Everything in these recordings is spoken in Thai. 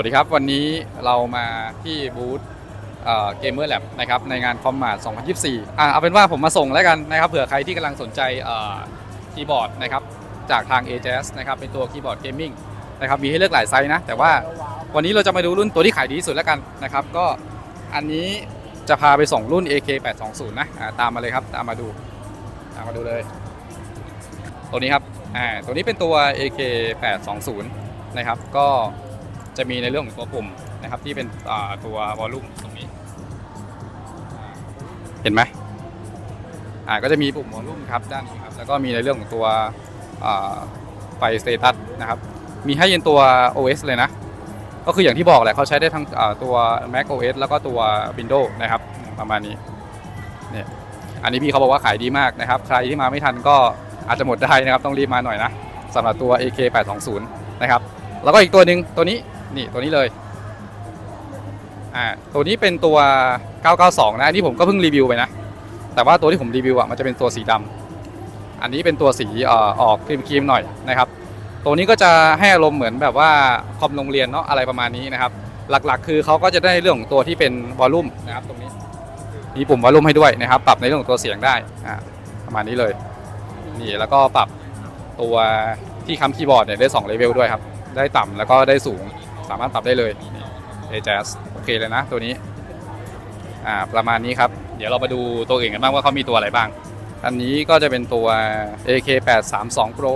วัสดีครับ วันนี้เรามาที่บูธเกมเมอร์แลบนะครับในงานคอมมาร์2024 อะเอาเป็นว่าผมมาส่งแล้วกันนะครับเผื่อใครที่กำลังสนใจคีย์บอร์ดนะครับจากทาง a j a s นะครับเป็นตัวคีย์บอร์ดเกมมิ่งนะครับมีให้เลือกหลายไซส์นะ แต่ว่าวันนี้เราจะมาดูรุ่นตัวที่ขายดีที่สุดแล้วกันนะครับ ก็อันนี้จะพาไปส่งรุ่น AK 820 นะอ่าตามมาเลยครับ ตามมาดูตามมาดูเลย ตัวนี้ครับอ่าตัวนี้เป็นตัว AK 820 นะครับก็ จะมีในเรื่องของตัวปุ่มนะครับที่เป็นตัววอลลุ่มตรงนี้ เห็นไหมอ่าก็จะมีปุ่มวอลลุ่มครับด้านนี้ครับแล้วก็มีในเรื่องของตัวไฟสเตตัสนะครับมีให้ยันตัว OS เลยนะ ก็คืออย่างที่บอกแหละเขาใช้ได้ทั้งตัว Mac OS แล้วก็ตัว Windows นะครับประมาณนี้เนี่ยอันนี้พี่เขาบอกว่าขายดีมากนะครับ ใครที่มาไม่ทันก็อาจจะหมดได้นะครับ ต้องรีบมาหน่อยนะสำหรับตัว AK 820นะครับ แล้วก็อีกตัวหนึ่งตัวนี้ นี่ตัวนี้เลย อ่า ตัวนี้เป็นตัว 992 นะ อันนี้ผมก็เพิ่งรีวิวไปนะ แต่ว่าตัวที่ผมรีวิวอะมันจะเป็นตัวสีดำอันนี้เป็นตัวสีอ่อออกครีมๆหน่อยนะครับ ตัวนี้ก็จะให้อารมณ์เหมือนแบบว่าคอมโรงเรียนเนาะอะไรประมาณนี้นะครับ หลักๆ คือเขาก็จะได้เรื่องของตัวที่เป็นวอลลุ่มนะครับ ตรงนี้ มีปุ่มวอลลุ่มให้ด้วยนะครับ ปรับในเรื่องของตัวเสียงได้ อ่า ประมาณนี้เลย นี่แล้วก็ปรับตัวที่ค้ำคีย์บอร์ดเนี่ยได้2เลเวลด้วยครับ ได้ต่ำแล้วก็ได้สูง สามารถปรับได้เลย a j a z โอเคเลยนะตัวนี้อ่าประมาณนี้ครับ เดี๋ยวเรามาดูตัวอื่นกันบ้างว่าเขามีตัวอะไรบ้าง อันนี้ก็จะเป็นตัว AK832 Pro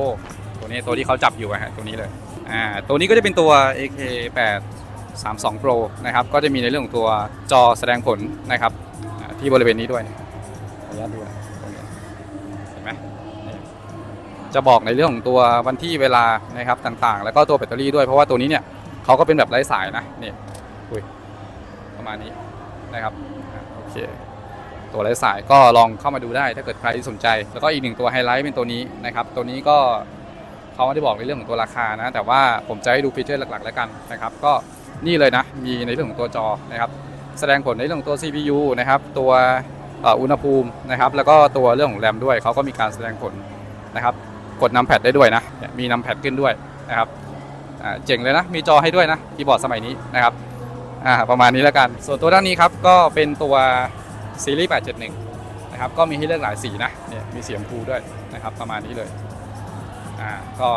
ตัวนี้ตัวที่เขาจับอยู่อะฮะตัวนี้เลยอ่าตัวนี้ก็จะเป็นตัว AK832 Pro นะครับก็จะมีในเรื่องของตัวจอแสดงผลนะครับที่บริเวณนี้ด้วยขออนุญาตดูนะตรงนี้เห็นไหมจะบอกในเรื่องของตัววันที่เวลานะครับต่างๆ แล้วก็ตัวแบตเตอรี่ด้วยเพราะว่าตัวนี้เนี่ย เขาก็เป็นแบบไร้สายนะนี่อุ้ยประมาณนี้นะครับอ่าโอเคตัวไร้สายก็ลองเข้ามาดูได้ถ้าเกิดใครที่สนใจ แล้วก็อีกหนึ่งตัวไฮไลท์เป็นตัวนี้นะครับ ตัวนี้ก็เขาไม่ได้บอกในเรื่องของตัวราคานะ แต่ว่าผมจะให้ดูฟีเจอร์หลักๆ แล้วกันนะครับ ก็นี่เลยนะ มีในเรื่องของตัวจอนะครับ แสดงผลในเรื่องของตัว CPU นะครับ ตัวเอ่ออุณหภูมินะครับ แล้วก็ตัวเรื่องของแรมด้วยเขาก็มีการแสดงผลนะครับ กดนำแพดได้ด้วยนะเนี่ยมีนำแพดขึ้นด้วยนะครับอ่า เจ๋งเลยนะ มีจอให้ด้วยนะคีย์บอร์ดสมัยนี้นะครับประมาณนี้แล้วกัน ส่วนตัวด้านนี้ครับก็เป็นตัวซีรีส์ 871 นะครับ ก็มีให้เลือกหลายสีนะเนี่ยมีสีชมพูด้วยนะครับประมาณนี้เลยอ่าก็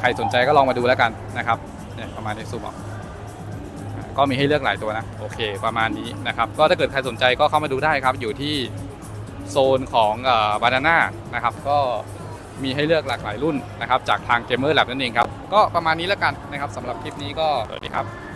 ใครสนใจก็ลองมาดูแล้วกันนะครับเนี่ยประมาณนี้ซูมออกอก็มีให้เลือกหลายตัวนะโอเค ประมาณนี้นะครับก็ถ้าเกิดใครสนใจก็เข้ามาดูได้ครับอยู่ที่โซนของบานาน่านะครับ ก็ มีให้เลือกหลากหลายรุ่นนะครับจากทางเกมเมอร์แลบนั่นเองครับ ก็ประมาณนี้แล้วกันนะครับสำหรับคลิปนี้ก็สวัสดีครับ